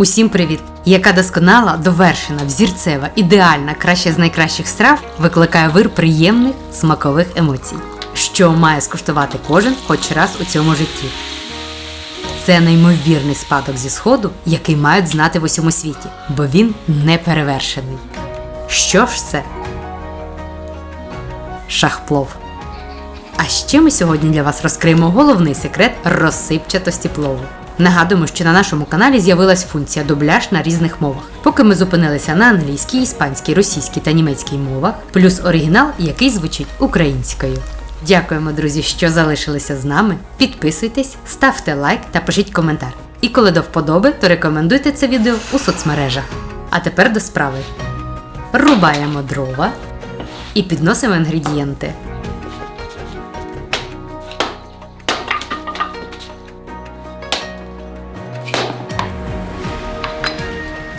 Усім привіт! Яка досконала, довершена, взірцева, ідеальна, краща з найкращих страв викликає вир приємних смакових емоцій, що має скуштувати кожен хоч раз у цьому житті. Це неймовірний спадок зі сходу, який мають знати в усьому світі, бо він неперевершений. Що ж це? Шахплов. А ще ми сьогодні для вас розкриємо головний секрет розсипчатості плову. Нагадуємо, що на нашому каналі з'явилась функція дубляж на різних мовах. Поки ми зупинилися на англійській, іспанській, російській та німецькій мовах, плюс оригінал, який звучить українською. Дякуємо, друзі, що залишилися з нами. Підписуйтесь, ставте лайк та пишіть коментар. І коли до вподоби, то рекомендуйте це відео у соцмережах. А тепер до справи. Рубаємо дрова і підносимо інгредієнти.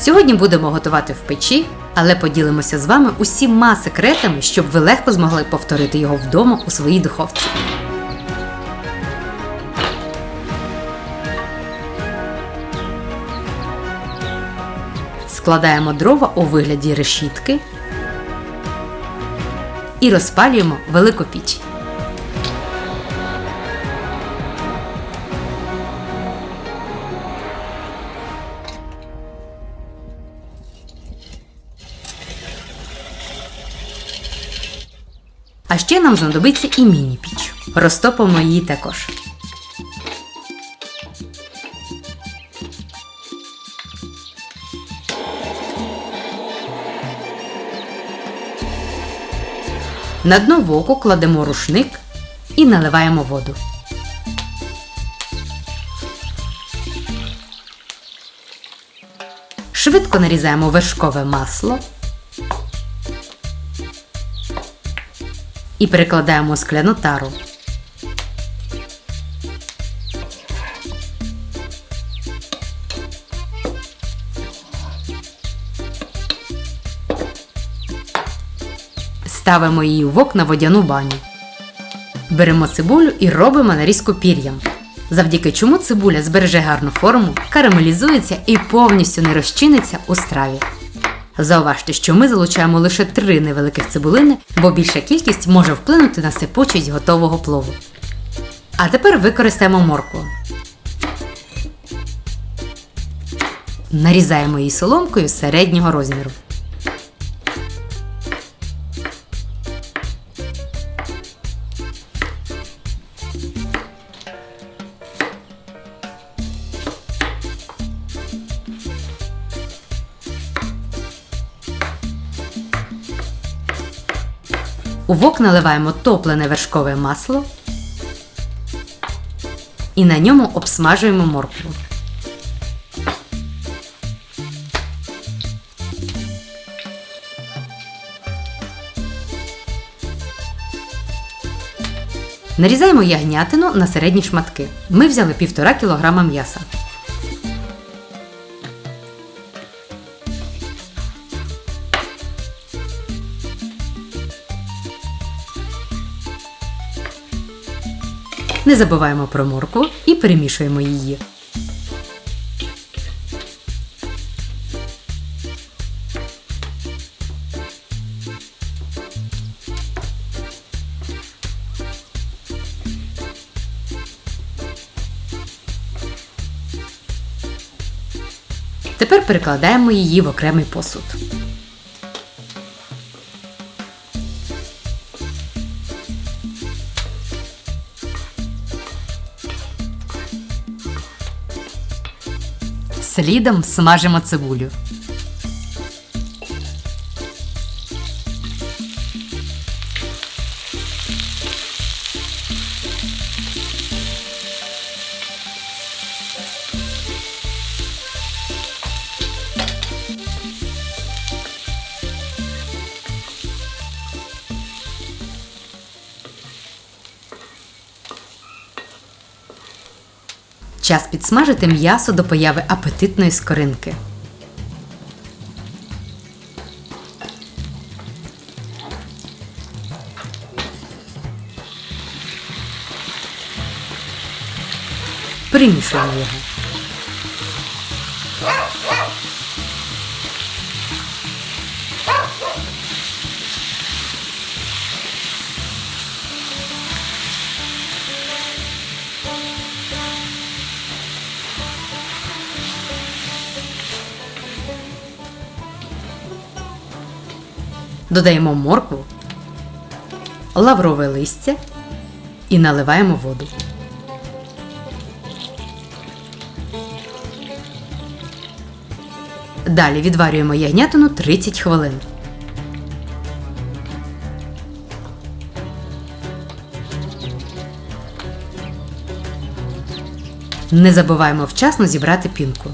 Сьогодні будемо готувати в печі, але поділимося з вами усіма секретами, щоб ви легко змогли повторити його вдома у своїй духовці. Складаємо дрова у вигляді решітки і розпалюємо велику піч. Нам знадобиться і міні-піч. Розтопимо її також. На дно воку кладемо рушник і наливаємо воду. Швидко нарізаємо вершкове масло і перекладаємо у скляну тару. Ставимо її в вок на водяну баню. Беремо цибулю і робимо нарізку пір'ям. Завдяки чому цибуля збереже гарну форму, карамелізується і повністю не розчиниться у страві. Зауважте, що ми залучаємо лише три невеликих цибулини, бо більша кількість може вплинути на сипучість готового плову. А тепер використаємо моркву. Нарізаємо її соломкою середнього розміру. У вок наливаємо топлене вершкове масло і на ньому обсмажуємо моркву. Нарізаємо ягнятину на середні шматки. Ми взяли 1,5 кг м'яса. Не забуваємо про моркву і перемішуємо її. Тепер перекладаємо її в окремий посуд. Слідом смажимо цибулю. Час підсмажити м'ясо до появи апетитної скоринки. Примішуємо його. Додаємо моркву, лаврове листя і наливаємо воду. Далі відварюємо ягнятину 30 хвилин. Не забуваємо вчасно зібрати пінку.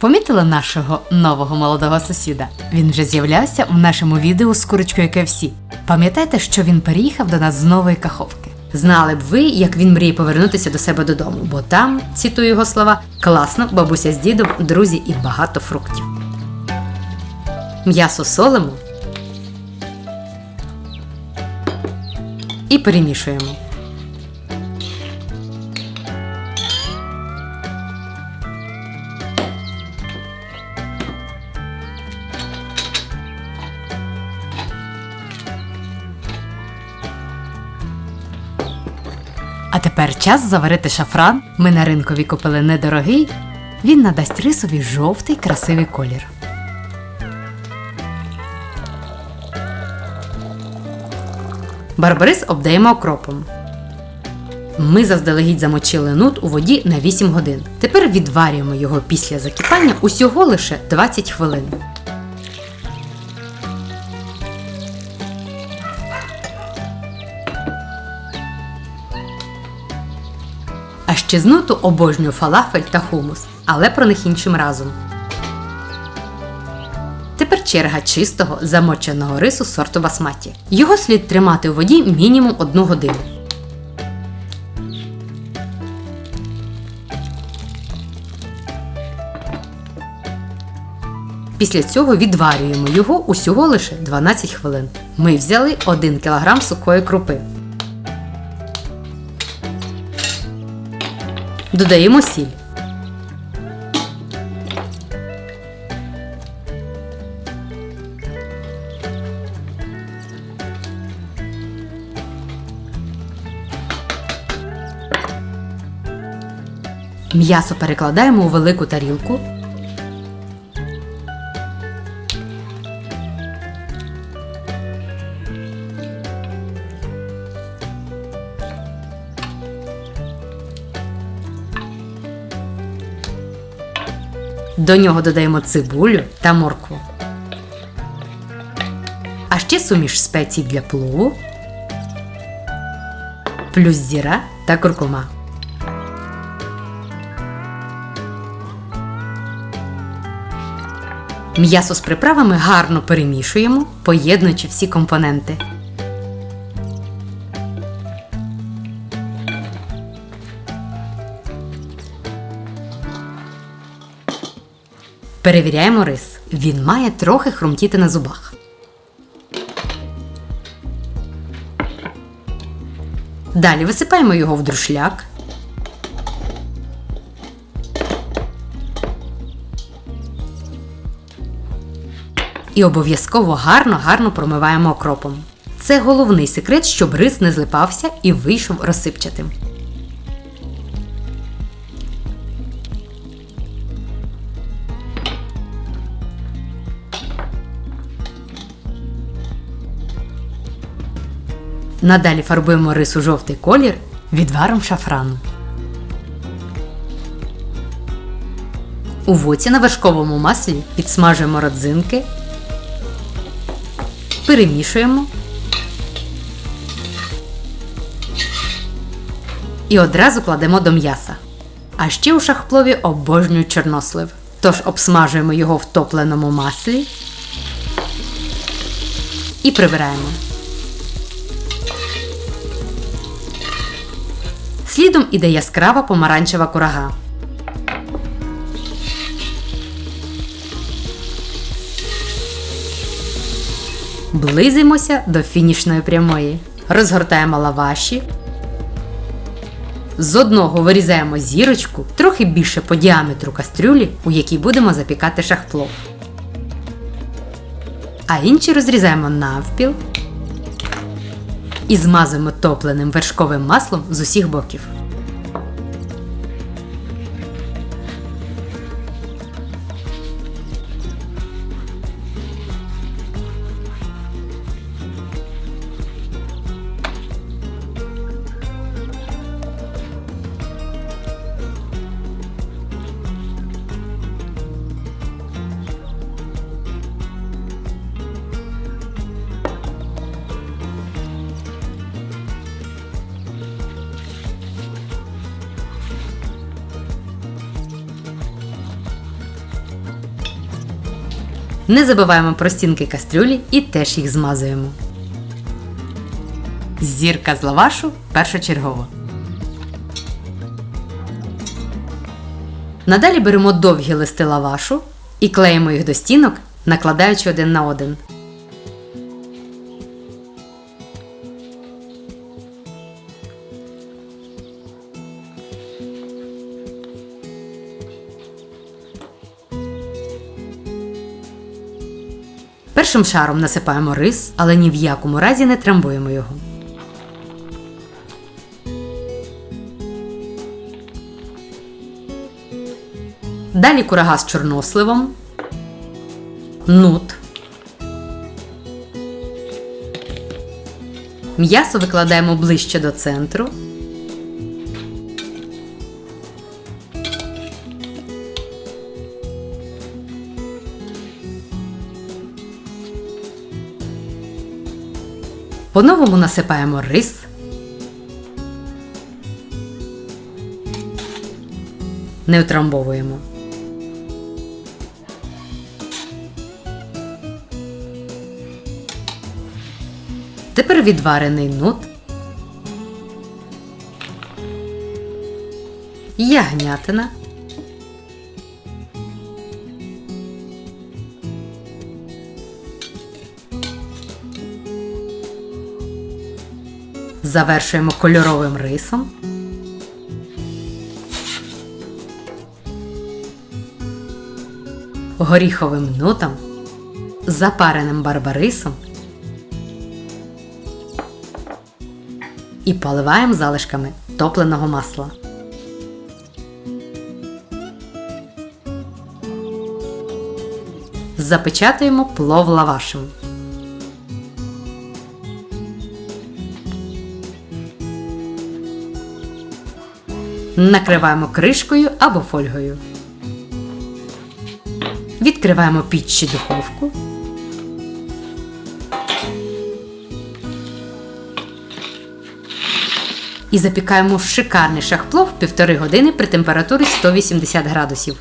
Помітили нашого нового молодого сусіда? Він вже з'являвся в нашому відео з курочкою KFC. Пам'ятаєте, що він переїхав до нас з нової каховки? Знали б ви, як він мріє повернутися до себе додому, бо там, цитую його слова, класно, бабуся з дідом, друзі і багато фруктів. М'ясо солимо і перемішуємо. Тепер час заварити шафран. Ми на ринкові купили недорогий. Він надасть рисові жовтий красивий колір. Барбарис обдаємо окропом. Ми заздалегідь замочили нут у воді на 8 годин. Тепер відварюємо його після закипання усього лише 20 хвилин. А ще з обожнюю фалафель та хумус, але про них іншим разом. Тепер черга чистого замоченого рису сорту басматі. Його слід тримати у воді мінімум одну годину. Після цього відварюємо його усього лише 12 хвилин. Ми взяли 1 кг сухої крупи. Додаємо сіль. М'ясо перекладаємо у велику тарілку. До нього додаємо цибулю та моркву. А ще суміш спецій для плову, плюс зіра та куркума. М'ясо з приправами гарно перемішуємо, поєднуючи всі компоненти. Перевіряємо рис. Він має трохи хрумтіти на зубах. Далі висипаємо його в друшляк. І обов'язково гарно-гарно промиваємо окропом. Це головний секрет, щоб рис не злипався і вийшов розсипчатим. Надалі фарбуємо рис у жовтий колір відваром шафрану. У воці на вершковому маслі підсмажуємо родзинки, перемішуємо і одразу кладемо до м'яса. А ще у шахплові обожнюю чорнослив. Тож обсмажуємо його в топленому маслі і прибираємо. Слідом іде яскрава помаранчева курага. Близимося до фінішної прямої. Розгортаємо лаваші. З одного вирізаємо зірочку трохи більше по діаметру кастрюлі, у якій будемо запікати шахплов. а інші розрізаємо навпіл і змазуємо топленим вершковим маслом з усіх боків. Не забуваємо про стінки кастрюлі і теж їх змазуємо. Зірка з лавашу першочергово. Надалі беремо довгі листи лавашу і клеїмо їх до стінок, накладаючи один на один. Першим шаром насипаємо рис, але ні в якому разі не трамбуємо його. Далі курага з чорносливом, нут. М'ясо викладаємо ближче до центру. По-новому насипаємо рис. Не утрамбовуємо. Тепер відварений нут. Ягнятина. Завершуємо кольоровим рисом. Горіховим нутом, запареним барбарисом і поливаємо залишками топленого масла. Запечатуємо плов лавашем. Накриваємо кришкою або фольгою. Відкриваємо піч чи духовку. І запікаємо в шикарний шахплов півтори години при температурі 180 градусів.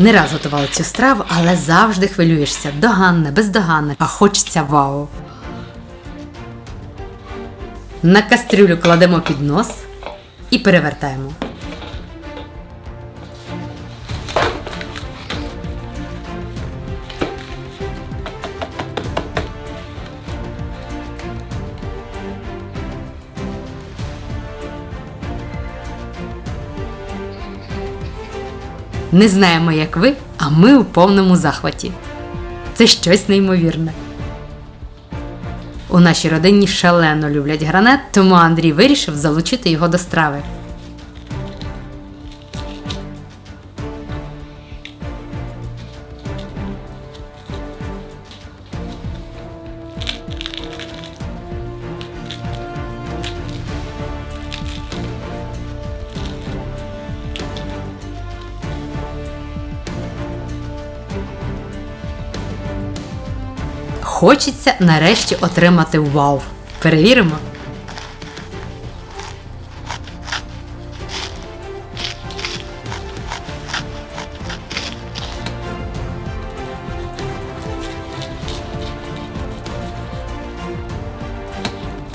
Не раз готувала цю страву, але завжди хвилюєшся. Доганне, бездоганна, а хочеться вау. На кастрюлю кладемо під нос і перевертаємо. Не знаємо, як ви, а ми у повному захваті. Це щось неймовірне. У нашій родині шалено люблять гранат, тому Андрій вирішив залучити його до страви. Хочеться нарешті отримати вау. Перевіримо.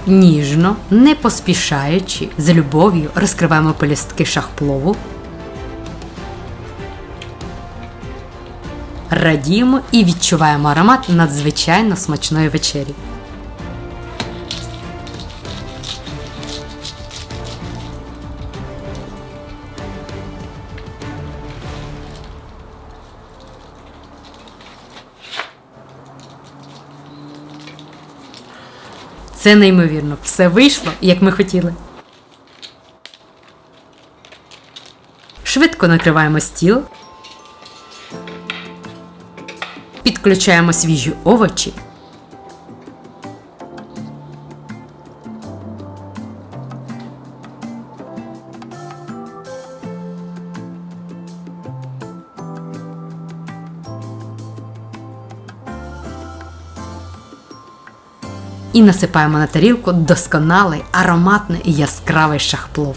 Ніжно, не поспішаючи, з любов'ю розкриваємо пелюстки шахплову. Радіємо і відчуваємо аромат надзвичайно смачної вечері. Це неймовірно. Все вийшло, як ми хотіли. Швидко накриваємо стіл. Підключаємо свіжі овочі. І насипаємо на тарілку досконалий, ароматний і яскравий шахплов.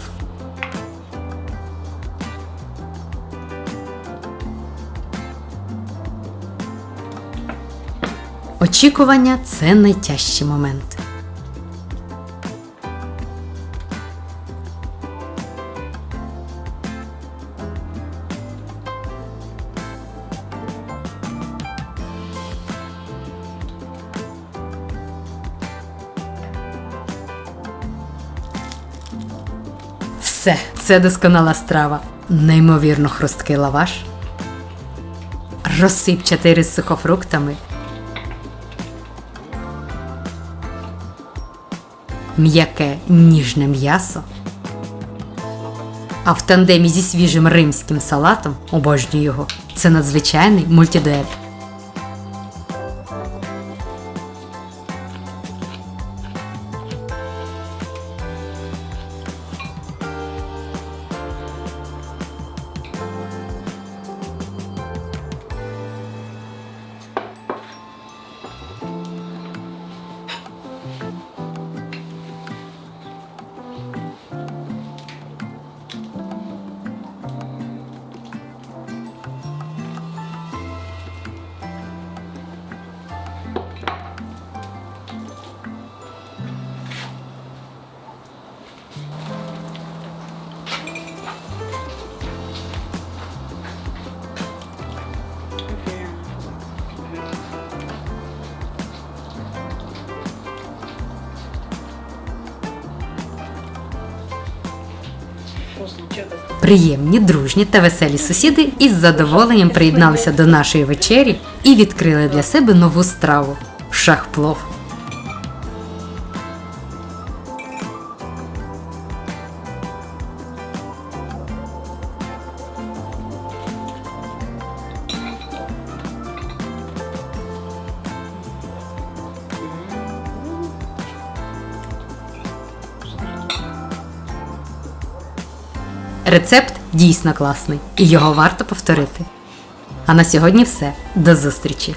Очікування це найтяжчий момент. Все, це досконала страва. Неймовірно хрусткий лаваш. Розсипчатий рис з сухофруктами. М'яке ніжне м'ясо. А в тандемі зі свіжим римським салатом обожнюю його. Це надзвичайний мультидует. Приємні, дружні та веселі сусіди із задоволенням приєдналися до нашої вечері і відкрили для себе нову страву шахплов. Рецепт дійсно класний, і його варто повторити. А на сьогодні все. До зустрічі!